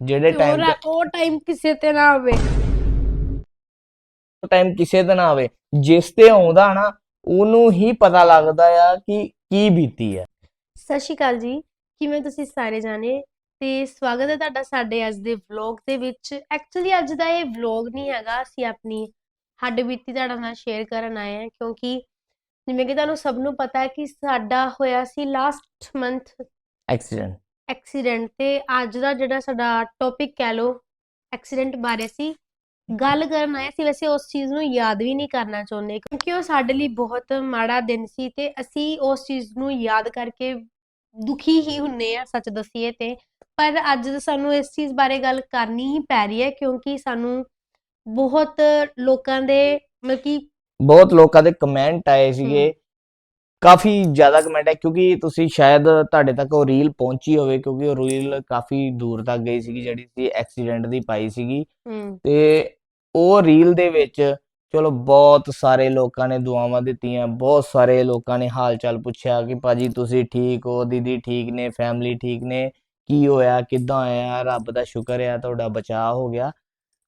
ਜਿਹੜੇ ਟਾਈਮ ਉਹ ਉਹ ਟਾਈਮ ਕਿਸੇ ਤੇ ਨਾ ਆਵੇ। ਟਾਈਮ ਕਿਸੇ ਤੇ ਨਾ ਆਵੇ। ਜਿਸ ਤੇ ਆਉਂਦਾ ਨਾ ਉਹਨੂੰ ਹੀ ਪਤਾ ਲੱਗਦਾ ਆ ਕਿ ਕੀ ਬੀਤੀ ਆ। ਸਤਿ ਸ਼੍ਰੀ ਅਕਾਲ ਜੀ। ਕਿਵੇਂ ਤੁਸੀਂ ਸਾਰੇ ਜਾਣੇ? ਤੇ ਸਵਾਗਤ ਹੈ ਤੁਹਾਡਾ ਸਾਡੇ ਅੱਜ ਦੇ ਵਲੌਗ ਦੇ ਵਿੱਚ। ਐਕਚੁਅਲੀ ਅੱਜ ਦਾ ਇਹ ਵਲੌਗ ਨਹੀਂ ਹੈਗਾ। ਅਸੀਂ ਆਪਣੀ ਹੱਡ ਬੀਤੀ ਤੁਹਾਡੇ ਨਾਲ ਸ਼ੇਅਰ ਕਰਨ ਆਏ ਹਾਂ ਕਿਉਂਕਿ ਜਿਵੇਂ ਕਿ ਤੁਹਾਨੂੰ ਸਭ ਨੂੰ ਪਤਾ ਹੈ ਕਿ ਸਾਡਾ ਹੋਇਆ ਸੀ ਲਾਸਟ ਮੰਥ ਐਕਸੀਡੈਂਟ ਐਕਸੀਡੈਂਟ ਤੇ ਅੱਜ ਦਾ ਜਿਹੜਾ ਸਾਡਾ ਟੌਪਿਕ ਕਹਿ ਲਓ ਐਕਸੀਡੈਂਟ ਬਾਰੇ ਸੀ। ਗੱਲ ਕਰਨ ਆਏ ਸੀ ਵੈਸੇ ਉਸ ਚੀਜ਼ ਨੂੰ ਯਾਦ ਵੀ ਨਹੀਂ ਕਰਨਾ ਚਾਹੁੰਦੇ ਕਿਉਂਕਿ ਉਹ ਸਾਡੇ ਲਈ ਬਹੁਤ ਮਾੜਾ ਦਿਨ ਸੀ ਤੇ ਅਸੀਂ ਉਸ ਚੀਜ਼ ਨੂੰ ਯਾਦ ਕਰਕੇ ਦੁਖੀ ਹੀ ਹੁੰਨੇ ਆ ਸੱਚ ਦੱਸੀਏ ਤੇ। ਪਰ ਅੱਜ ਸਾਨੂੰ ਇਸ ਚੀਜ਼ ਬਾਰੇ ਗੱਲ ਕਰਨੀ ਹੀ ਪੈ ਰਹੀ ਹੈ ਕਿਉਂਕਿ ਸਾਨੂੰ ਬਹੁਤ ਲੋਕਾਂ ਦੇ ਮਤਲਬ ਕਿ ਬਹੁਤ ਲੋਕਾਂ ਦੇ ਕਮੈਂਟ ਆਏ ਸੀਗੇ। ਕਾਫੀ ਜ਼ਿਆਦਾ ਕਮੈਂਟ ਹੈ ਕਿਉਂਕਿ ਤੁਸੀਂ ਸ਼ਾਇਦ ਤੁਹਾਡੇ ਤੱਕ ਉਹ ਰੀਲ ਪਹੁੰਚੀ ਹੋਵੇ ਕਿਉਂਕਿ ਉਹ ਰੀਲ ਕਾਫੀ ਦੂਰ ਤੱਕ ਗਈ ਸੀਗੀ ਜਿਹੜੀ ਸੀ ਐਕਸੀਡੈਂਟ ਦੀ ਪਾਈ ਸੀਗੀ। ਤੇ ਉਹ ਰੀਲ ਦੇ ਵਿੱਚ ਚਲੋ ਬਹੁਤ ਸਾਰੇ ਲੋਕਾਂ ਨੇ ਦੁਆਵਾਂ ਦਿੱਤੀਆਂ ਬਹੁਤ ਸਾਰੇ ਲੋਕਾਂ ਨੇ ਹਾਲ ਚਾਲ ਪੁੱਛਿਆ ਕਿ ਭਾਜੀ ਤੁਸੀਂ ਠੀਕ ਹੋ ਦੀਦੀ ਠੀਕ ਨੇ ਫੈਮਿਲੀ ਠੀਕ ਨੇ ਕੀ ਹੋਇਆ ਕਿੱਦਾਂ ਆਇਆ ਰੱਬ ਦਾ ਸ਼ੁਕਰ ਹੈ ਤੁਹਾਡਾ ਬਚਾਅ ਹੋ ਗਿਆ।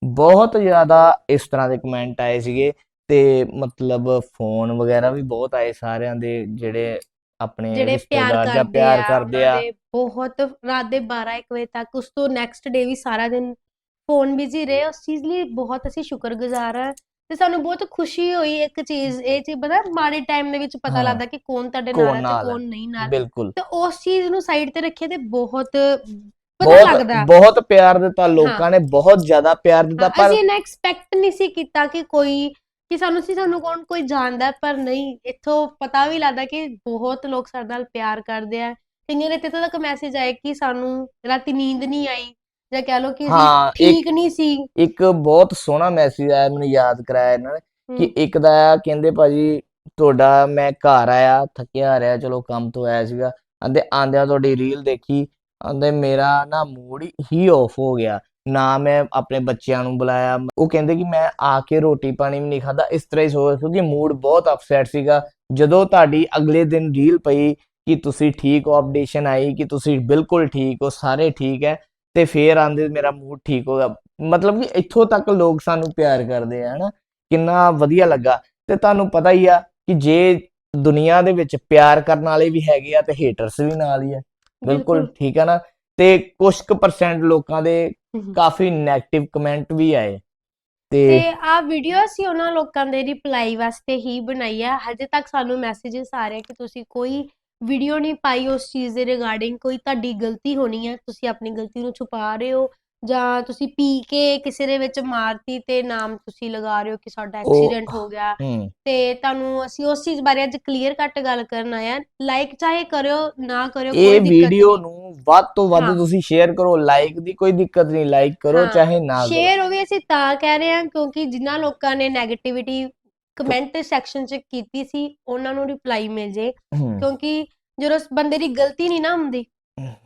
ਬਹੁਤ ਜ਼ਿਆਦਾ ਇਸ ਤਰ੍ਹਾਂ ਦੇ ਕਮੈਂਟ ਆਏ ਸੀਗੇ। ਤੇ ਮਤਲਬ ਫੋਨ ਵਗੈਰਾ ਵੀ ਬਹੁਤ ਆਏ ਸਾਰਿਆਂ ਦੇ ਜਿਹੜੇ ਆਪਣੇ ਜਿਹੜੇ ਪਿਆਰ ਰਿਸ਼ਤੇਦਾਰ ਜਾਂ ਕਰਦੇ ਪਿਆਰ ਆ ਕਰਦੇ ਉਹਨਾਂ ਆ। ਦੇ ਬਹੁਤ ਰਾਤ ਦੇ 12 1 ਵਜੇ ਤੱਕ ਉਸ ਤੋਂ ਨੈਕਸਟ ਡੇ ਵੀ ਸਾਰਾ ਦਿਨ ਫੋਨ ਬਿਜ਼ੀ ਰਹੇ। ਉਸ ਚੀਜ਼ ਲਈ ਬਹੁਤ ਅਸੀਂ ਸ਼ੁਕਰਗੁਜ਼ਾਰ ਹਾਂ ਤੇ ਸਾਨੂੰ ਬਹੁਤ ਖੁਸ਼ੀ ਹੋਈ ਇੱਕ ਚੀਜ਼ ਇਹ ਚੀਜ਼ ਪਤਾ ਮਾੜੇ ਟਾਈਮ ਦੇ ਵਿੱਚ ਪਤਾ ਹਾਂ। ਲੱਗਦਾ ਕਿ ਕੌਣ ਤੁਹਾਡੇ ਕੌਣ ਨਾਲ ਹੈ ਨਾਲ ਤੇ ਹੈ। ਕੌਣ ਨਹੀਂ ਨਾਲ। ਬਿਲਕੁਲ। ਤੇ ਉਸ ਚੀਜ਼ ਨੂੰ ਸਾਈਡ ਤੇ ਰੱਖੇ ਤੇ ਬਹੁਤ ਪਤਾ ਬਹੁਤ ਲੱਗਦਾ। ਬਹੁਤ ਪਿਆਰ ਦਿੱਤਾ ਲੋਕਾਂ ਨੇ ਬਹੁਤ ਜ਼ਿਆਦਾ ਪਿਆਰ ਦਿੱਤਾ ਹਾਂ, ਪਰ ਅਸੀਂ ਇਹਨਾਂ ਐਕਸਪੈਕਟ ਨਹੀਂ ਸੀ ਕੀਤਾ ਕਿ ਕੋਈ ਕਿ ਸਾਨੂੰ ਸੀ ਸਾਨੂੰ ਕੌਣ ਕੋਈ ਜਾਣਦਾ ਪਰ ਨਹੀਂ ਇੱਥੋਂ ਪਤਾ ਵੀ ਲੱਗਦਾ ਕਿ ਬਹੁਤ ਲੋਕ ਸਾਡੇ ਨਾਲ ਪਿਆਰ ਕਰਦੇ ਆ। ਕਈਆਂ ਦੇ ਇੱਥੇ ਤੱਕ ਮੈਸੇਜ ਆਏ ਕਿ ਸਾਨੂੰ ਰਾਤੀ ਨੀਂਦ ਨਹੀਂ ਆਈ ਜਾਂ ਕਹਿ ਲਓ ਕਿ ਠੀਕ ਨਹੀਂ ਸੀ। ਇੱਕ ਬਹੁਤ ਸੋਹਣਾ ਮੈਸੇਜ ਆਇਆ ਮੈਨੂੰ ਯਾਦ ਕਰਾਇਆ ਇਹਨਾਂ ਨੇ ਕਿ ਇੱਕ ਦਾ ਆ ਕਹਿੰਦੇ ਭਾਜੀ ਤੁਹਾਡਾ ਮੈਂ ਘਰ ਆਇਆ ਥੱਕਿਆ ਰਿਹਾ ਚਲੋ ਕੰਮ ਤੋਂ ਆਇਆ ਸੀਗਾ। ਆਂਦੇ ਆਂਦਿਆਂ ਤੁਹਾਡੀ ਰੀਲ ਦੇਖੀ ਆਂਦੇ ਮੇਰਾ ਨਾ ਮੂਡ ਹੀ ਆਫ ਹੋ ਗਿਆ। ਨਾ ਮੈਂ ਆਪਣੇ ਬੱਚਿਆਂ ਨੂੰ ਬੁਲਾਇਆ। ਉਹ ਕਹਿੰਦੇ ਕਿ ਮੈਂ ਆ ਕੇ ਰੋਟੀ ਪਾਣੀ ਵੀ ਨਹੀਂ ਖਾਦਾ। ਇਸ ਤਰ੍ਹਾਂ ਹੀ ਸੋ ਕਿਉਂਕਿ ਮੂਡ ਬਹੁਤ ਅਪਸੈਟ ਸੀਗਾ। ਜਦੋਂ ਤੁਹਾਡੀ ਅਗਲੇ ਦਿਨ ਰੀਲ ਪਈ ਕਿ ਤੁਸੀਂ ਠੀਕ ਹੋ ਅਪਡੇਸ਼ਨ ਆਈ ਕਿ ਤੁਸੀਂ ਬਿਲਕੁਲ ਠੀਕ ਹੋ ਸਾਰੇ ਠੀਕ ਹੈ ਤੇ ਫੇਰ ਆਂਦੇ ਮੇਰਾ ਮੂਡ ਠੀਕ ਹੋ ਗਿਆ। ਮਤਲਬ ਕਿ ਇੱਥੋਂ ਤੱਕ ਲੋਕ ਸਾਨੂੰ ਪਿਆਰ ਕਰਦੇ ਆ ਹਨਾ? ਕਿੰਨਾ ਵਧੀਆ ਲੱਗਾ। ਤੇ ਤੁਹਾਨੂੰ ਪਤਾ ਹੀ ਆ ਕਿ ਜੇ ਦੁਨੀਆ ਦੇ ਵਿੱਚ ਪਿਆਰ ਕਰਨ ਵਾਲੇ ਵੀ ਹੈਗੇ ਆ ਤੇ ਹੇਟਰਸ ਵੀ ਨਾਲ ਹੀ ਆ। ਬਿਲਕੁਲ ਬਿਲਕੁਲ। ਠੀਕ ਆ ਨਾ? ਤੇ ਕੁਝ ਕੁ ਪਰਸੈਂਟ ਲੋਕਾਂ ਦੇ ਕਾਫੀ 네ਗੇਟਿਵ ਕਮੈਂਟ ਵੀ ਆਏ। ਤੇ ਆ ਵੀਡੀਓ ਅਸੀਂ ਉਹਨਾਂ ਲੋਕਾਂ ਦੇ ਰਿਪਲਾਈ ਵਾਸਤੇ ਹੀ ਬਣਾਈ ਆ। ਹਜੇ ਤੱਕ ਸਾਨੂੰ ਮੈਸੇजेस ਆ ਰਹੇ ਕਿ ਤੁਸੀਂ ਕੋਈ ਵੀਡੀਓ ਨਹੀਂ ਪਾਈ ਉਸ ਚੀਜ਼ ਦੇ ਰਿਗਾਰਡਿੰਗ ਕੋਈ ਤੁਹਾਡੀ ਗਲਤੀ ਹੋਣੀ ਹੈ ਤੁਸੀਂ ਆਪਣੀ ਗਲਤੀ ਨੂੰ ਛੁਪਾ ਰਹੇ ਹੋ। ਜਾਂ ਤੁਸੀਂ ਪੀ ਕੇ ਕਿਸੇ ਦੇ ਵਿੱਚ ਮਾਰਤੀ ਤੇ ਨਾਮ ਤੁਸੀਂ ਲਗਾ ਰਹੇ ਹੋ ਕਿ ਸਾਡਾ ਉਹ- ਐਕਸੀਡੈਂਟ ਹੋ ਗਿਆ। ਹੂੰ। ਤੇ ਤੁਹਾਨੂੰ ਅਸੀਂ ਉਸ ਚੀਜ਼ ਬਾਰੇ ਅੱਜ ਕਲੀਅਰ ਕੱਟ ਗੱਲ ਕਰਨ ਆਏ ਆ ਲਾਈਕ ਚਾਹੇ ਕਰਿਓ ਨਾ ਕਰਿਓ ਕੋਈ ਇਹ ਦਿੱਕਤ ਵੀਡੀਓ ਨੂੰ ਵੱਧ ਤੋਂ ਵੱਧ ਹਾਂ। ਤੁਸੀਂ ਸ਼ੇਅਰ ਕਰੋ ਲਾਈਕ ਦੀ ਕੋਈ ਦਿੱਕਤ ਨਹੀਂ ਲਾਈਕ ਕਰੋ ਹਾਂ, ਚਾਹੇ ਨਾ ਕਰੋ। ਸ਼ੇਅਰ ਹੋਵੇ ਅਸੀਂ ਤਾਂ ਕਹਿ ਰਹੇ ਹਾਂ ਕਿਉਂਕਿ ਜਿਨ੍ਹਾਂ ਲੋਕਾਂ ਨੇ 네ਗੇਟਿਵਿਟੀ ਕਮੈਂਟ ਸੈਕਸ਼ਨ 'ਚ ਕੀਤੀ ਸੀ ਉਹਨਾਂ ਨੂੰ ਰਿਪਲਾਈ ਮਿਲ ਜੇ। ਹੂੰ। ਕਿਉਂਕਿ ਜਦੋਂ ਉਸ ਬੰਦੇ ਦੀ ਗਲਤੀ ਨਹੀਂ ਨਾ ਹੁੰਦੀ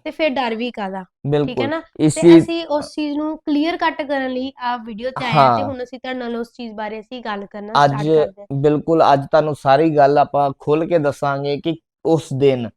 ਤੇ ਫਿਰ ਡਰ ਵੀ ਕਾਦਾ ਠੀਕ ਹੈ ਬਿਲਕੁਲ ਨਾ ਇਸ ਤੇ ਚੀਜ਼ ਅਸੀਂ ਉਸ ਚੀਜ਼ ਨੂੰ ਕਲੀਅਰ ਕੱਟ ਕਰਨ ਲਈ ਆ ਵੀਡੀਓ ਤੇ ਆਏ ਹਾਂ ਤੇ ਹਾਂ। ਹੁਣ ਅਸੀਂ ਤੁਹਾਡੇ ਨਾਲ ਉਸ ਚੀਜ਼ ਬਾਰੇ ਅਸੀਂ ਗੱਲ ਕਰਨਾ ਅੱਜ ਸਟਾਰਟ ਕਰਦੇ ਹਾਂ ਬਿਲਕੁਲ ਅੱਜ ਤੁਹਾਨੂੰ ਸਾਰੀ ਗੱਲ ਆਪਾਂ ਖੁੱਲ ਕੇ ਦੱਸਾਂਗੇ ਕਿ ਉਸ ਦਿਨ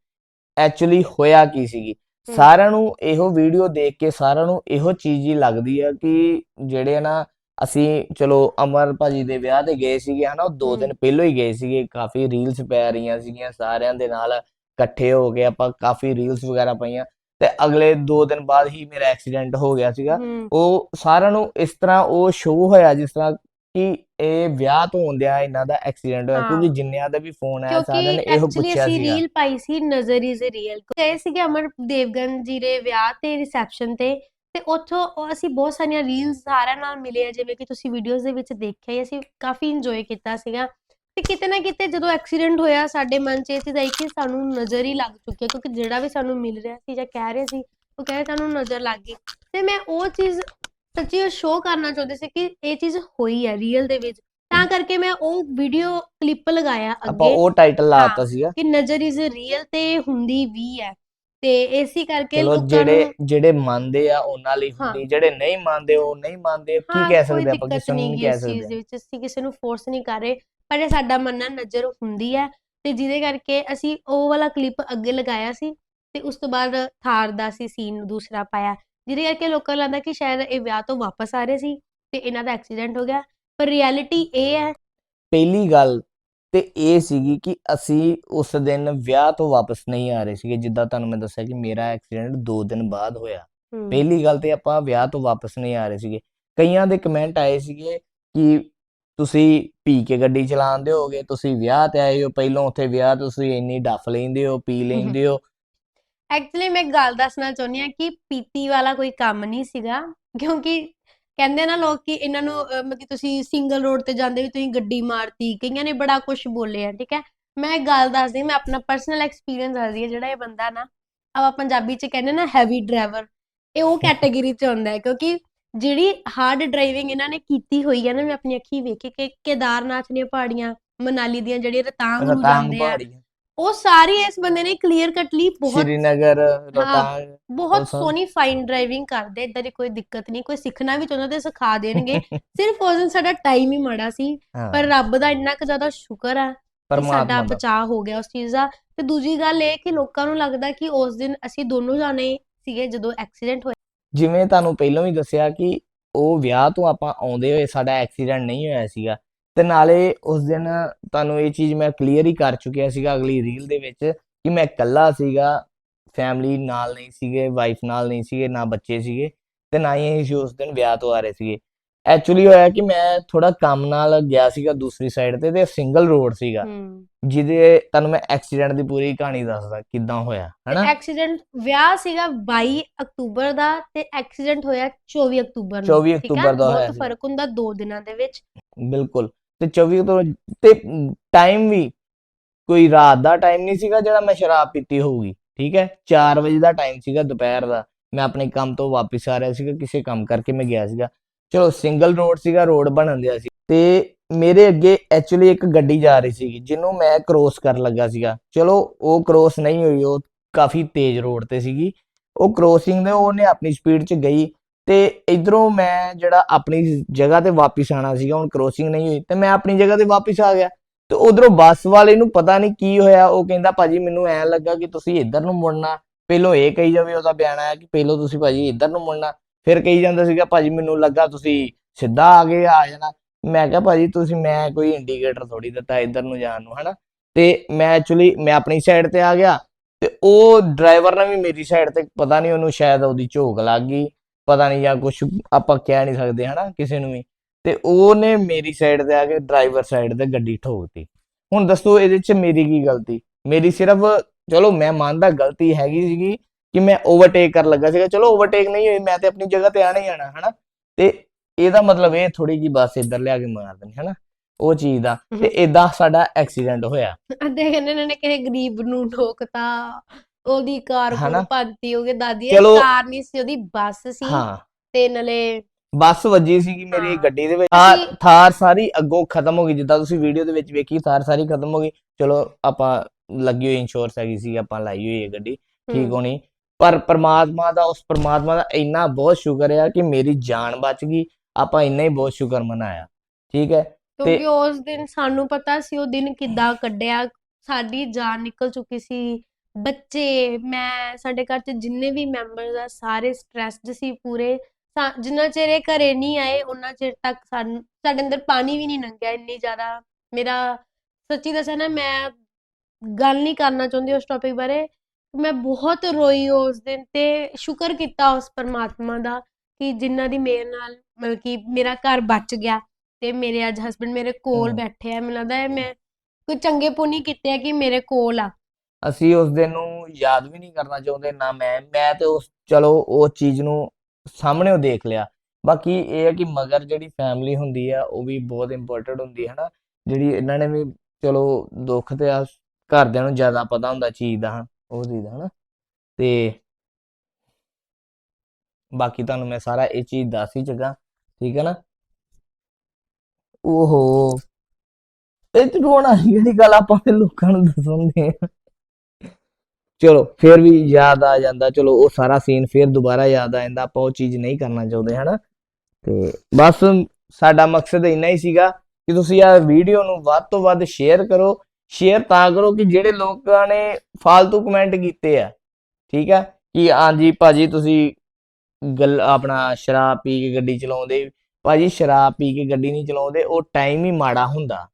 ਐਕਚੁਅਲੀ ਹੋਇਆ ਕੀ ਸੀਗੀ ਹਮ। ਸਾਰਿਆਂ ਨੂੰ ਇਹੋ ਵੀਡੀਓ ਦੇਖ ਕੇ ਸਾਰਿਆਂ ਨੂੰ ਇਹੋ ਚੀਜ਼ ਹੀ ਲੱਗਦੀ ਆ ਕਿ ਜਿਹੜੇ ਨਾ ਅਸੀਂ ਚਲੋ ਅਮਰ ਭਾਜੀ ਦੇ ਵਿਆਹ ਤੇ ਗਏ ਸੀਗੇ ਹਨਾ ਉਹ ਦੋ ਹਮ। ਦਿਨ ਪਹਿਲਾਂ ਹੀ ਗਏ ਸੀਗੇ ਕਾਫੀ ਰੀਲਸ ਪੈ ਰਹੀਆਂ ਸੀਗੀਆਂ ਸਾਰਿਆਂ ਦੇ ਨਾਲ ਇਕੱਠੇ ਹੋ ਕੇ ਆਪਾਂ ਕਾਫੀ ਰੀਲਸ ਵਗੈਰਾ ਪਾਈਆਂ ਤੇ ਅਗਲੇ ਦੋ ਦਿਨ ਬਾਅਦ ਹੀ ਮੇਰਾ ਐਕਸੀਡੈਂਟ ਹੋ ਗਿਆ ਸੀਗਾ। ਉਹ ਸਾਰਿਆਂ ਨੂੰ ਇਸ ਤਰ੍ਹਾਂ ਉਹ ਸ਼ੋਅ ਹੋਇਆ ਜਿਸ ਤਰ੍ਹਾਂ ਕਿ ਇਹ ਵਿਆਹ ਤੋਂ ਹੁੰਦਿਆਂ ਇਹਨਾਂ ਦਾ ਐਕਸੀਡੈਂਟ ਹੋਇਆ। ਕਿਉਂਕਿ ਜਿੰਨਿਆਂ ਦਾ ਵੀ ਫੋਨ ਆਇਆ ਸਾਰਿਆਂ ਨੇ ਇਹੋ ਪੁੱਛਿਆ ਅਸੀਂ ਸੀਗਾ। ਰੀਲ ਪਾਈ ਸੀ ਨਜ਼ਰ ਇਜ਼ ਰੀਅਲ ਗਏ ਸੀਗੇ ਅਮਰ ਦੇਵਗਨ ਜੀ ਦੇ ਵਿਆਹ ਤੇ ਰਿਸੈਪਸ਼ਨ ਤੇ ਤੇ ਉੱਥੋਂ ਅਸੀਂ ਬਹੁਤ ਸਾਰੀਆਂ ਰੀਲਸ ਸਾਰਿਆਂ ਨਾਲ ਮਿਲੇ ਆ ਜਿਵੇਂ ਕਿ ਤੁਸੀਂ ਵੀਡੀਓਜ਼ ਦੇ ਵਿੱਚ ਦੇਖਿਆ ਹੀ ਅਸੀਂ ਕਾਫੀ ਇੰਜੋਏ ਕੀਤਾ ਸੀਗਾ। ਤੇ ਕਿਤੇ ਨਾ ਕਿਤੇ ਜਦੋਂ ਐਕਸੀਡੈਂਟ ਹੋਇਆ ਸਾਡੇ ਮਨ 'ਚ ਇਹ ਚੀਜ਼ ਆਈ ਕਿ ਸਾਨੂੰ ਨਜ਼ਰ ਹੀ ਲੱਗ ਚੁੱਕੀ ਹੈ ਕਿਉਂਕਿ ਜਿਹੜਾ ਵੀ ਸਾਨੂੰ ਮਿਲ ਰਿਹਾ ਸੀ ਜਾਂ ਕਹਿ ਰਿਹਾ ਸੀ ਉਹ ਕਹੇ ਸਾਨੂੰ ਨਜ਼ਰ ਲੱਗ ਗਈ। ਤੇ ਮੈਂ ਉਹ ਚੀਜ਼ ਸੱਚੀ ਸ਼ੋਅ ਕਰਨਾ ਚਾਹੁੰਦੀ ਸੀ ਕਿ ਇਹ ਚੀਜ਼ ਹੋਈ ਹੈ ਰੀਅਲ ਦੇ ਵਿੱਚ। ਤਾਂ ਕਰਕੇ ਮੈਂ ਉਹ ਵੀਡੀਓ ਕਲਿੱਪ ਲਗਾਇਆ ਆਪਾਂ ਅੱਗੇ ਉਹ ਟਾਈਟਲ। ਲਾਤਾ ਸੀਗਾ। ਕਿ ਨਜ਼ਰ ਇਜ਼ ਰੀਅਲ ਤੇ ਹੁੰਦੀ ਵੀ ਹੈ। ਤੇ ਇਸੇ ਕਰਕੇ ਲੋਕਾਂ ਜਿਹੜੇ ਜਿਹੜੇ ਮੰਨਦੇ ਆ ਉਹਨਾਂ ਲਈ। ਹੁੰਦੀ ਜਿਹੜੇ ਨਹੀਂ ਮੰਨਦੇ ਉਹ ਨਹੀਂ ਮੰਨਦੇ ਕੀ ਕਹਿ ਸਕਦੇ ਆਪਾਂ ਕਿਸੇ ਨੂੰ ਨਹੀਂ ਕਹਿ ਇਸ ਚੀਜ਼ ਸਕਦੇ ਦੇ ਵਿੱਚ। ਅਸੀਂ ਕਿਸੇ ਨੂੰ ਫੋਰਸ ਨਹੀਂ ਕਰ ਰਹੇ। ਪਰ ਇਹ ਸਾਡਾ ਮੰਨਣਾ ਨਜ਼ਰ ਹੁੰਦੀ ਹੈ ਤੇ ਜਿਹਦੇ ਕਰਕੇ ਅਸੀਂ ਉਹ ਵਾਲਾ ਕਲਿੱਪ ਅੱਗੇ ਲਗਾਇਆ ਸੀ ਤੇ ਉਸ ਤੋਂ ਬਾਅਦ ਥਾਰ ਦਾ ਸੀ ਸੀਨ ਦੂਸਰਾ ਪਾਇਆ ਜਿਹਦੇ ਕਰਕੇ ਲੋਕਾਂ ਨੂੰ ਲੱਗਦਾ ਕਿ ਸ਼ਾਇਦ ਇਹ ਵਿਆਹ ਤੋਂ ਵਾਪਸ ਆ ਰਹੇ ਸੀ ਤੇ ਇਹਨਾਂ ਦਾ ਐਕਸੀਡੈਂਟ ਹੋ ਗਿਆ ਪਰ ਰਿਐਲਿਟੀ ਇਹ ਹੈ। ਪਹਿਲੀ ਗੱਲ ਤੇ ਇਹ ਸੀਗੀ ਕਿ ਅਸੀਂ ਉਸ ਦਿਨ ਵਿਆਹ ਤੋਂ ਵਾਪਸ ਨਹੀਂ ਆ ਰਹੇ ਸੀਗੇ ਜਿੱਦਾਂ ਤੁਹਾਨੂੰ ਮੈਂ ਦੱਸਿਆ ਕਿ ਮੇਰਾ ਐਕਸੀਡੈਂਟ 2 ਦਿਨ ਬਾਅਦ ਹੋਇਆ। ਪਹਿਲੀ ਗੱਲ ਤੇ ਆਪਾਂ ਵਿਆਹ ਤੋਂ ਵਾਪਸ ਨਹੀਂ ਆ ਰਹੇ ਸੀਗੇ। ਕਈਆਂ ਦੇ ਕਮੈਂਟ ਆਏ ਸੀਗੇ ਕਿ ਤੁਸੀਂ ਪੀ ਕੇ ਗੱਡੀ ਚਲਾਉਂਦੇ ਹੋਗੇ ਤੁਸੀਂ ਵਿਆਹ ਤੇ ਆਏ ਹੋ ਪਹਿਲਾਂ ਉੱਥੇ ਵਿਆਹ ਤੁਸੀਂ ਇੰਨੀ ਡੱਫ ਲੈਂਦੇ ਹੋ ਪੀ ਲੈਂਦੇ ਹੋ। ਐਕਚੁਅਲੀ ਮੈਂ ਇੱਕ ਗੱਲ ਦੱਸਣਾ ਚਾਹੁੰਦੀ ਹਾਂ ਕਿ ਪੀਤੀ ਵਾਲਾ ਕੋਈ ਕੰਮ ਨਹੀਂ ਸੀਗਾ ਕਿਉਂਕਿ ਕਹਿੰਦੇ ਨਾ ਲੋਕ ਕਿ ਇਹਨਾਂ ਨੂੰ ਮਤਲਬ ਕਿ ਤੁਸੀਂ ਸਿੰਗਲ ਰੋਡ ਤੇ ਜਾਂਦੇ ਵੀ ਤੁਸੀਂ ਗੱਡੀ ਮਾਰਤੀ ਕਈਆਂ ਨੇ ਬੜਾ ਕੁਝ ਬੋਲਿਆ ਠੀਕ ਹੈ? ਮੈਂ ਇੱਕ ਗੱਲ ਦੱਸਦੀ ਮੈਂ ਆਪਣਾ ਪਰਸਨਲ ਐਕਸਪੀਰੀਅੰਸ ਦੱਸਦੀ ਹਾਂ ਜਿਹੜਾ ਇਹ ਬੰਦਾ ਨਾ ਆਪਾਂ ਪੰਜਾਬੀ ਚ ਕਹਿੰਦੇ ਨਾ ਹੈਵੀ ਡਰਾਈਵਰ ਇਹ ਉਹ ਕੈਟਾਗਰੀ ਚ ਆਉਂਦਾ ਹੈ ਕਿਉਂਕਿ ਜਿਹੜੀ ਹਾਰਡ ਡਰਾਈਵਿੰਗ ਇਹਨਾਂ ਨੇ ਕੀਤੀ ਹੋਈ ਹੈ ਨਾ ਮੈਂ ਆਪਣੀ ਅੱਖੀਂ ਵੇਖੀ ਕਿ ਕੇਦਾਰਨਾਥ ਦੀਆਂ ਪਹਾੜੀਆਂ ਮਨਾਲੀ ਦੀਆਂ ਜਿਹੜੀਆਂ ਰਤਾਂਗ ਨੂੰ ਜਾਂਦੇ ਆ ਉਹ ਸਾਰੀ ਇਸ ਬੰਦੇ ਨੇ ਕਲੀਅਰ ਕੱਟਲੀ ਬਹੁਤ ਸ਼੍ਰੀਨਗਰ ਰੋਹਤਾਂਗ ਬਹੁਤ ਸੋਹਣੀ ਫਾਈਨ ਡਰਾਈਵਿੰਗ ਕਰਦੇ ਇਦਾਂ ਦੀ ਕੋਈ ਦਿੱਕਤ ਨਹੀਂ ਕੋਈ ਸਿੱਖਣਾ ਵੀ ਚਾਹੁੰਦਾ ਤੇ ਸਿਖਾ ਦੇਣਗੇ। ਸਿਰਫ ਉਸ ਦਿਨ ਸਾਡਾ ਟਾਈਮ ਹੀ ਮਾੜਾ ਸੀ ਪਰ ਰੱਬ ਦਾ ਇੰਨਾ ਕੁ ਜ਼ਿਆਦਾ ਸ਼ੁਕਰ ਆ ਸਾਡਾ ਬਚਾਅ ਹੋ ਗਿਆ ਉਸ ਚੀਜ਼ ਦਾ। ਤੇ ਦੂਜੀ ਗੱਲ ਇਹ ਕਿ ਲੋਕਾਂ ਨੂੰ ਲੱਗਦਾ ਕਿ ਉਸ ਦਿਨ ਅਸੀਂ ਦੋਨੋਂ ਜਾਣੇ ਸੀਗੇ ਜਦੋਂ ਐਕਸੀਡੈਂਟ ਜਿਵੇਂ ਤੁਹਾਨੂੰ ਪਹਿਲਾਂ ਵੀ ਦੱਸਿਆ ਕਿ ਉਹ ਵਿਆਹ ਤੋਂ ਆਪਾਂ ਆਉਂਦੇ ਹੋਏ ਸਾਡਾ ਐਕਸੀਡੈਂਟ ਨਹੀਂ ਹੋਇਆ ਸੀਗਾ ਤੇ ਨਾਲੇ ਉਸ ਦਿਨ ਤੁਹਾਨੂੰ ਇਹ ਚੀਜ਼ ਮੈਂ ਕਲੀਅਰ ਹੀ ਕਰ ਚੁੱਕਿਆ ਸੀਗਾ ਅਗਲੀ ਰੀਲ ਦੇ ਵਿੱਚ ਕਿ ਮੈਂ ਇਕੱਲਾ ਸੀਗਾ ਫੈਮਿਲੀ ਨਾਲ ਨਹੀਂ ਸੀਗੇ ਵਾਈਫ ਨਾਲ ਨਹੀਂ ਸੀਗੇ, ਨਾ ਬੱਚੇ ਸੀਗੇ ਤੇ ਨਾ ਹੀ ਅਸੀਂ ਉਸ ਦਿਨ ਵਿਆਹ ਤੋਂ ਆ ਰਹੇ ਸੀਗੇ। ਐਕਚੁਅਲੀ ਹੋਇਆ ਕਿ ਮੈਂ ਥੋੜਾ ਕੰਮ ਨਾਲ ਗਿਆ ਸੀਗਾ ਦੂਸਰੀ ਸਾਈਡ ਤੇ ਤੇ ਸਿੰਗਲ ਰੋਡ ਸੀਗਾ। ਜਿਹਦੇ ਤੁਹਾਨੂੰ ਮੈਂ ਐਕਸੀਡੈਂਟ ਦੀ ਪੂਰੀ ਕਹਾਣੀ ਦੱਸਦਾ ਕਿੱਦਾਂ ਹੋਇਆ ਹਨਾ? ਐਕਸੀਡੈਂਟ ਵਿਆਹ ਸੀਗਾ 22 ਅਕਤੂਬਰ ਦਾ ਤੇ ਐਕਸੀਡੈਂਟ ਹੋਇਆ 24 ਅਕਤੂਬਰ ਨੂੰ 24 ਠੀਕ ਹੈ ਅਕਤੂਬਰ ਦਾ ਹੋਇਆ ਬਹੁਤ ਫ਼ਰਕ ਹੁੰਦਾ ਦੋ ਦਿਨਾਂ ਦੇ ਵਿੱਚ। ਬਿਲਕੁਲ। ਤੇ 24 ਤੋਂ ਤੇ ਟਾਈਮ ਵੀ ਕੋਈ ਰਾਤ ਦਾ ਟਾਈਮ ਨਹੀਂ ਸੀਗਾ ਜਿਹੜਾ ਮੈਂ ਸ਼ਰਾਬ ਪੀਤੀ ਹੋਊਗੀ ਠੀਕ ਹੈ? 4 ਵਜੇ ਦਾ ਟਾਈਮ ਸੀਗਾ ਦੁਪਹਿਰ ਦਾ। ਮੈਂ ਆਪਣੇ ਕੰਮ ਤੋਂ ਵਾਪਸ ਆ ਰਿਹਾ ਸੀਗਾ ਕਿਸੇ ਕੰਮ ਕਰਕੇ ਮੈਂ ਗਿਆ ਸੀਗਾ। ਚਲੋ ਸਿੰਗਲ ਰੋਡ ਸੀਗਾ ਰੋਡ ਬਣਨ ਦਿਆ ਸੀ। ਤੇ ਮੇਰੇ ਅੱਗੇ ਐਕਚੁਅਲੀ ਇੱਕ ਗੱਡੀ ਜਾ ਰਹੀ ਸੀਗੀ, ਜਿਹਨੂੰ ਮੈਂ ਕ੍ਰੋਸ ਕਰਨ ਲੱਗਾ ਸੀਗਾ। ਚਲੋ ਉਹ ਕ੍ਰੋਸ ਨਹੀਂ ਹੋਈ, ਉਹ ਕਾਫੀ ਤੇਜ਼ ਰੋਡ ਤੇ ਸੀਗੀ। ਉਹ ਕ੍ਰੋਸਿੰਗ ਦੇ ਉਹਨੇ ਆਪਣੀ ਸਪੀਡ 'ਚ ਗਈ ਤੇ ਇਧਰੋਂ ਮੈਂ ਜਿਹੜਾ ਆਪਣੀ ਜਗ੍ਹਾ ਤੇ ਵਾਪਸ ਆਣਾ ਸੀਗਾ, ਹੁਣ ਕ੍ਰੋਸਿੰਗ ਨਹੀਂ ਹੋਈ, ਤੇ ਮੈਂ ਆਪਣੀ ਜਗ੍ਹਾ ਤੇ ਵਾਪਸ ਆ ਗਿਆ। ਤੇ ਉਧਰੋਂ ਬੱਸ ਵਾਲੇ ਨੂੰ ਪਤਾ ਨਹੀਂ ਕੀ ਹੋਇਆ, ਉਹ ਕਹਿੰਦਾ, ਭਾਜੀ, ਮੈਨੂੰ ਐ ਲੱਗਾ ਕਿ ਤੁਸੀਂ ਇੱਧਰ ਨੂੰ ਮੁੜਨਾ। ਪਹਿਲੋਂ ਇਹ ਕਹੀ ਜਾਵੇ, ਉਹਦਾ ਬਿਆਨ ਆਇਆ ਕਿ ਪਹਿਲੋਂ ਤੁਸੀਂ ਭਾਜੀ ਇੱਧਰ ਨੂੰ ਮੁੜਨਾ। ਫਿਰ ਕਹੀ ਜਾਂਦਾ ਸੀਗਾ, ਭਾਜੀ, ਮੈਨੂੰ ਲੱਗਾ ਤੁਸੀਂ ਸਿੱਧਾ ਆ ਗਏ, ਆ ਜਾਣਾ। ਮੈਂ ਕਿਹਾ, ਭਾਜੀ, ਤੁਸੀਂ, ਮੈਂ ਕੋਈ ਇੰਡੀਕੇਟਰ ਥੋੜੀ ਦਿੱਤਾ ਇੱਧਰ ਨੂੰ ਜਾਣ ਨੂੰ, ਹਨਾ? ਤੇ ਮੈਂ ਐਕਚੁਅਲੀ ਮੈਂ ਆਪਣੀ ਸਾਈਡ ਤੇ ਆ ਗਿਆ ਤੇ ਉਹ ਡਰਾਈਵਰ ਨੇ ਵੀ ਮੇਰੀ ਸਾਈਡ ਤੇ ਪਤਾ ਨਹੀਂ ਉਹਨੂੰ ਸ਼ਾਇਦ ਉਹਦੀ ਝੋਕ ਲੱਗ ਗਈ, ਪਤਾ ਨਹੀਂ ਜਾਂ ਕੁਝ ਆਪਾਂ ਕਹਿ ਨਹੀਂ ਸਕਦੇ, ਹਨਾ, ਕਿਸੇ ਨੂੰ ਵੀ। ਤੇ ਉਹਨੇ ਮੇਰੀ ਸਾਈਡ ਤੇ ਆ ਕੇ ਡਰਾਈਵਰ ਸਾਈਡ ਤੇ ਗੱਡੀ ਠੋਕਤੀ। ਹੁਣ ਦੱਸੋ ਇਹਦੇ 'ਚ ਮੇਰੀ ਕੀ ਗਲਤੀ? ਮੇਰੀ ਸਿਰਫ, ਚਲੋ ਮੈਂ ਮੰਨਦਾ ਗਲਤੀ ਹੈਗੀ ਸੀਗੀ ਕਿ ਮੈਂ ਓਵਰਟੇਕ ਕਰਨ ਲੱਗਾ ਸੀਗਾ। ਚਲੋ ਓਵਰਟੇਕ ਨਹੀਂ ਹੋਈ ਮੈਂ ਤੇ ਆਪਣੀ ਜਗ੍ਹਾ ਤੇ ਆਣਾ ਹੀ ਆਣਾ ਹਨਾ? ਤੇ ਇਹਦਾ ਮਤਲਬ ਇਹ ਥੋੜੀ ਜੀ ਬੱਸ ਇੱਧਰ ਲਿਆ ਕੇ ਮਾਰ ਦੇਣੀ ਹਨਾ? ਉਹ ਚੀਜ਼ ਦਾ। ਤੇ ਇਦਾਂ ਸਾਡਾ ਐਕਸੀਡੈਂਟ ਹੋਇਆ। ਅੱਧੇ ਕਹਿੰਦੇ ਨੇ ਕਿਸੇ ਗਰੀਬ ਨੂੰ ਠੋਕਤਾ। ਉਹਦੀ ਕਾਰ? ਕੋਲ ਭੰਤੀ ਹੋ ਗਈ ਦਾਦੀ ਇਹ ਕਾਰ ਨਹੀਂ ਸੀ ਉਹਦੀ ਬੱਸ ਸੀ। ਹਾਂ। ਤੇ ਨਾਲੇ ਬੱਸ ਵੱਜੀ ਸੀਗੀ ਮੇਰੀ ਹਾਂ। ਗੱਡੀ ਦੇ ਵਿੱਚ। ਥਾਰ ਸਾਰੀ ਅੱਗੋਂ ਖਤਮ ਹੋ ਗਈ। ਜਿੱਦਾਂ ਤੁਸੀਂ ਵੀਡੀਓ ਦੇ ਵਿੱਚ ਵੇਖੀ ਥਾਰ ਸਾਰੀ ਖਤਮ ਹੋ ਗਈ। ਚਲੋ ਆਪਾਂ ਲੱਗੀ ਹੋਈ ਇੰਸ਼ੋਰੈਂਸ ਹੈਗੀ ਸੀ ਆਪਾਂ ਲਾਈ ਹੋਈ ਹੈ ਗੱਡੀ। ਠੀਕ ਹੋਣੀ। ਪਰ ਪ੍ਰਮਾਤਮਾ ਦਾ, ਉਸ ਪ੍ਰਮਾਤਮਾ ਦਾ ਇੰਨਾ ਬਹੁਤ ਸ਼ੁਕਰ ਹੈ ਕਿ ਮੇਰੀ ਜਾਨ ਬਚ ਗਈ। ਆਪਾਂ ਇੰਨਾ ਹੀ ਬਹੁਤ ਸ਼ੁਕਰ ਮਨਾਇਆ। ਠੀਕ ਹੈ? ਕਿਉਂਕਿ ਉਸ ਦਿਨ ਸਾਨੂੰ ਪਤਾ ਸੀ ਉਹ ਦਿਨ ਕਿੱਦਾਂ ਕੱਢਿਆ। ਸਾਡੀ ਜਾਨ ਨਿਕਲ ਚੁੱਕੀ ਸੀ। ਬੱਚੇ, ਮੈਂ, ਸਾਡੇ ਘਰ 'ਚ ਜਿੰਨੇ ਵੀ ਮੈਂਬਰਸ ਆ, ਸਾਰੇ ਸਟ੍ਰੈਸਡ ਸੀ ਪੂਰੇ। ਜਿੰਨਾ ਚਿਰ ਇਹ ਘਰੇ ਨਹੀਂ ਆਏ ਉਹਨਾਂ ਚਿਰ ਤੱਕ ਸਾਨੂੰ, ਸਾਡੇ ਅੰਦਰ ਪਾਣੀ ਵੀ ਨਹੀਂ ਲੰਘਿਆ ਇੰਨੀ ਜ਼ਿਆਦਾ। ਮੇਰਾ, ਸੱਚੀ ਦੱਸਾਂ ਨਾ, ਮੈਂ ਗੱਲ ਨਹੀਂ ਕਰਨਾ ਚਾਹੁੰਦੀ ਉਸ ਟੌਪਿਕ ਬਾਰੇ। ਮੈਂ ਬਹੁਤ ਰੋਈ ਉਸ ਦਿਨ ਤੇ ਸ਼ੁਕਰ ਕੀਤਾ ਉਸ ਪਰਮਾਤਮਾ ਦਾ ਕਿ ਜਿਨ੍ਹਾਂ ਦੀ ਮੇਰੇ ਨਾਲ ਮਤਲਬ ਕਿ ਮੇਰਾ ਘਰ ਬਚ ਗਿਆ ਤੇ ਮੇਰੇ ਅੱਜ ਹਸਬੰਡ ਮੇਰੇ ਕੋਲ। ਬੈਠੇ ਆ। ਮੈਨੂੰ ਲੱਗਦਾ ਹੈ ਮੈਂ ਕੋਈ ਚੰਗੇ ਪੁੰਨ ਕੀਤੇ ਆ ਕਿ ਮੇਰੇ ਕੋਲ ਆ। ਅਸੀਂ ਉਸ ਦਿਨ ਨੂੰ ਯਾਦ ਵੀ ਨਹੀਂ ਕਰਨਾ ਚਾਹੁੰਦੇ ਨਾ ਮੈਂ ਮੈਂ ਤੇ ਉਸ ਚਲੋ ਉਹ ਚੀਜ਼ ਨੂੰ ਸਾਹਮਣੇੋਂ ਦੇਖ ਲਿਆ। ਬਾਕੀ ਇਹ ਹੈ ਕਿ ਮਗਰ ਜਿਹੜੀ ਫੈਮਿਲੀ ਹੁੰਦੀ ਆ ਉਹ ਵੀ ਬਹੁਤ ਇੰਪੋਰਟੈਂਟ ਹੁੰਦੀ ਹੈ ਹਨਾ? ਜਿਹੜੀ ਇਹਨਾਂ ਨੇ ਵੀ ਚਲੋ ਦੁੱਖ ਤੇ ਆ ਘਰਦਿਆਂ ਨੂੰ ਜ਼ਿਆਦਾ ਪਤਾ ਹੁੰਦਾ ਚੀਜ਼ ਦਾ ਉਹ ਚੀਜ਼ ਦਾ ਹਨਾ? ਤੇ ਬਾਕੀ ਤੁਹਾਨੂੰ ਮੈਂ ਸਾਰਾ ਇਹ ਚੀਜ਼ ਦੱਸ ਹੀ ਚੁੱਕਾ ਠੀਕ ਹੈ ਨਾ? ਓਹੋ। ਇਹ ਤੇ ਜਿਹੜੀ ਗੱਲ ਆਪਾਂ ਲੋਕਾਂ ਨੂੰ ਦੱਸਉਂਦੇ ਆ। ਚਲੋ, ਫਿਰ ਵੀ ਯਾਦ ਆ ਜਾਂਦਾ। ਚਲੋ, ਉਹ ਸਾਰਾ ਸੀਨ ਫਿਰ ਦੁਬਾਰਾ ਯਾਦ ਆ ਜਾਂਦਾ। ਆਪਾਂ ਉਹ ਚੀਜ਼ ਨਹੀਂ ਕਰਨਾ ਚਾਹੁੰਦੇ, ਹਨਾ? ਤੇ ਬਸ ਸਾਡਾ ਮਕਸਦ ਇੰਨਾ ਹੀ ਸੀਗਾ ਕਿ ਤੁਸੀਂ ਆ ਵੀਡੀਓ ਨੂੰ ਵੱਧ ਤੋਂ ਵੱਧ ਸ਼ੇਅਰ ਕਰੋ। ਸ਼ੇਅਰ ਤਾਂ ਕਰੋ ਕਿ ਜਿਹੜੇ ਲੋਕਾਂ ਨੇ ਫालतू ਕਮੈਂਟ ਕੀਤੇ ਆ। ਠੀਕ ਆ? ਕਿ ਹਾਂਜੀ ਭਾਜੀ ਤੁਸੀਂ ਗੱਲ ਆਪਣਾ ਸ਼ਰਾਬ ਪੀ ਕੇ ਗੱਡੀ ਚਲਾਉਂਦੇ ਭਾਜੀ ਸ਼ਰਾਬ ਪੀ ਕੇ ਗੱਡੀ ਨਹੀਂ ਚਲਾਉਂਦੇ ਉਹ ਟਾਈਮ ਹੀ ਮਾੜਾ ਹੁੰਦਾ।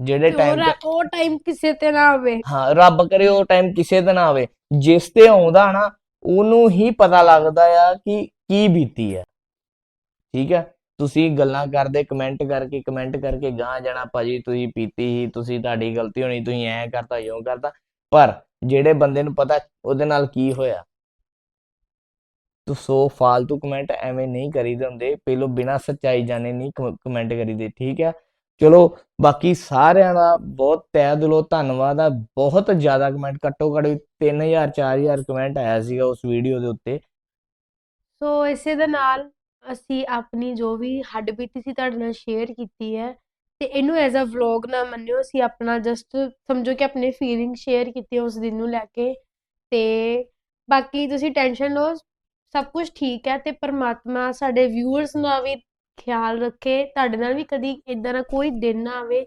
ਜਿਹੜੇ ਟਾਈਮ ਉਹ ਟਾਈਮ ਕਿਸੇ ਤੇ ਨਾ ਆਵੇ। ਹਾਂ ਰੱਬ ਕਰੇ ਉਹ ਟਾਈਮ ਕਿਸੇ ਤੇ ਨਾ ਆਵੇ। ਜਿਸ ਤੇ ਆਉਂਦਾ ਨਾ ਉਹਨੂੰ ਹੀ ਪਤਾ ਲੱਗਦਾ ਆ ਕਿ ਕੀ ਬੀਤੀ ਆ। ਠੀਕ ਆ? ਤੁਸੀਂ ਗੱਲਾਂ ਕਰਦੇ ਕਮੈਂਟ ਕਰਕੇ ਕਮੈਂਟ ਕਰਕੇ ਗਾਂ ਜਾਣਾ ਭਾਜੀ, ਤੁਸੀਂ ਪੀਤੀ ਸੀ, ਤੁਸੀਂ ਤੁਹਾਡੀ ਗਲਤੀ ਹੋਣੀ, ਤੁਸੀਂ ਐਂ ਕਰਤਾ, ਇਉਂ ਕਰਤਾ। ਪਰ ਜਿਹੜੇ ਬੰਦੇ ਨੂੰ ਪਤਾ ਉਹਦੇ ਨਾਲ ਕੀ ਹੋਇਆ? ਤੂੰ ਸੋ ਫਾਲਤੂ ਕਮੈਂਟ ਐਵੇਂ ਨਹੀਂ ਕਰੀਦੇ ਹੁੰਦੇ ਪਹਿਲੋਂ ਬਿਨਾਂ ਸੱਚਾਈ ਜਾਣੇ ਨਹੀਂ ਕਮੈਂਟ ਕਰੀਦੇ, ਠੀਕ ਹੈ ਚਲੋ, ਬਾਕੀ ਸਾਰਿਆਂ ਦਾ ਬਹੁਤ ਤਹਿ ਦਿਲੋਂ ਧੰਨਵਾਦ ਆ, ਬਹੁਤ ਜ਼ਿਆਦਾ ਕਮੈਂਟ ਘੱਟੋ ਘੱਟ 3000 4000 ਕਮੈਂਟ ਆਇਆ ਸੀਗਾ ਉਸ ਵੀਡੀਓ ਦੇ ਉੱਤੇ। ਸੋ ਇਸੇ ਦੇ ਨਾਲ ਅਸੀਂ ਆਪਣੀ ਜੋ ਵੀ ਹੱਡ ਹੱਡਬੀਤੀ ਸੀ ਤੁਹਾਡੇ ਨਾਲ ਸ਼ੇਅਰ ਕੀਤੀ ਹੈ ਤੇ ਇਹਨੂੰ ਐਜ਼ ਅ ਵਲੌਗ ਨਾ ਮੰਨਿਓ, ਅਸੀਂ ਆਪਣਾ ਜਸਟ ਸਮਝੋ ਕਿ ਆਪਣੇ ਫੀਲਿੰਗ ਸ਼ੇਅਰ ਕੀਤੀ ਉਸ ਦਿਨ ਨੂੰ ਲੈ ਕੇ ਤੇ ਬਾਕੀ ਤੁਸੀਂ ਟੈਨਸ਼ਨ ਲਓ, ਸਭ ਕੁਝ ਠੀਕ ਹੈ ਤੇ ਪਰਮਾਤਮਾ ਸਾਡੇ ਵਿਊਅਰਸ ਨਾਲ ਵੀ ਖਿਆਲ ਰੱਖੇ, ਤੁਹਾਡੇ ਨਾਲ ਵੀ ਕਦੀ ਇਦਾਂ ਦਾ ਕੋਈ ਦਿਨ ਨਾ ਆਵੇ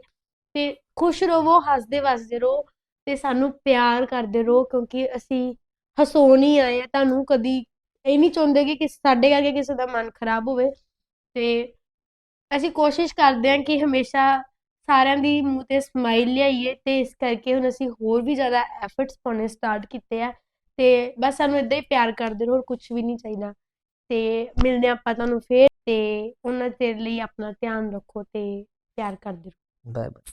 ਤੇ ਖੁਸ਼ ਰਹੋ, ਹੱਸਦੇ ਵਸਦੇ ਰਹੋ ਤੇ ਸਾਨੂੰ ਪਿਆਰ ਕਰਦੇ ਰਹੋ ਕਿਉਂਕਿ ਅਸੀਂ ਹਸਾਉਣ ਹੀ ਆਏ ਆ ਤੁਹਾਨੂੰ ਕਦੀ ਇਹ ਨਹੀਂ ਚਾਹੁੰਦੇ ਕਿ ਕਿਸ, ਸਾਡੇ ਕਰਕੇ ਕਿਸੇ ਦਾ ਮਨ ਖਰਾਬ ਹੋਵੇ। ਤੇ ਅਸੀਂ ਕੋਸ਼ਿਸ਼ ਕਰਦੇ ਹਾਂ ਕਿ ਹਮੇਸ਼ਾ ਸਾਰਿਆਂ ਦੀ ਮੂੰਹ ਤੇ ਸਮਾਈਲ ਲਿਆਈਏ ਤੇ ਇਸ ਕਰਕੇ ਹੁਣ ਅਸੀਂ ਹੋਰ ਵੀ ਜ਼ਿਆਦਾ ਐਫਰਟਸ ਪਾਉਣੇ ਸਟਾਰਟ ਕੀਤੇ ਆ। ਤੇ ਬਸ ਸਾਨੂੰ ਇਦਾਂ ਹੀ ਪਿਆਰ ਕਰਦੇ ਰਹੋ, ਹੋਰ ਕੁਝ ਵੀ ਨਹੀਂ ਚਾਹੀਦਾ। ਤੇ ਮਿਲਦੇ ਹਾਂ ਆਪਾਂ ਤੁਹਾਨੂੰ ਫੇਰ ਤੇ ਉਹਨਾਂ ਚਿਰ ਲਈ ਆਪਣਾ ਧਿਆਨ ਰੱਖੋ ਤੇ ਪਿਆਰ ਕਰਦੇ ਰਹੋ। Bye bye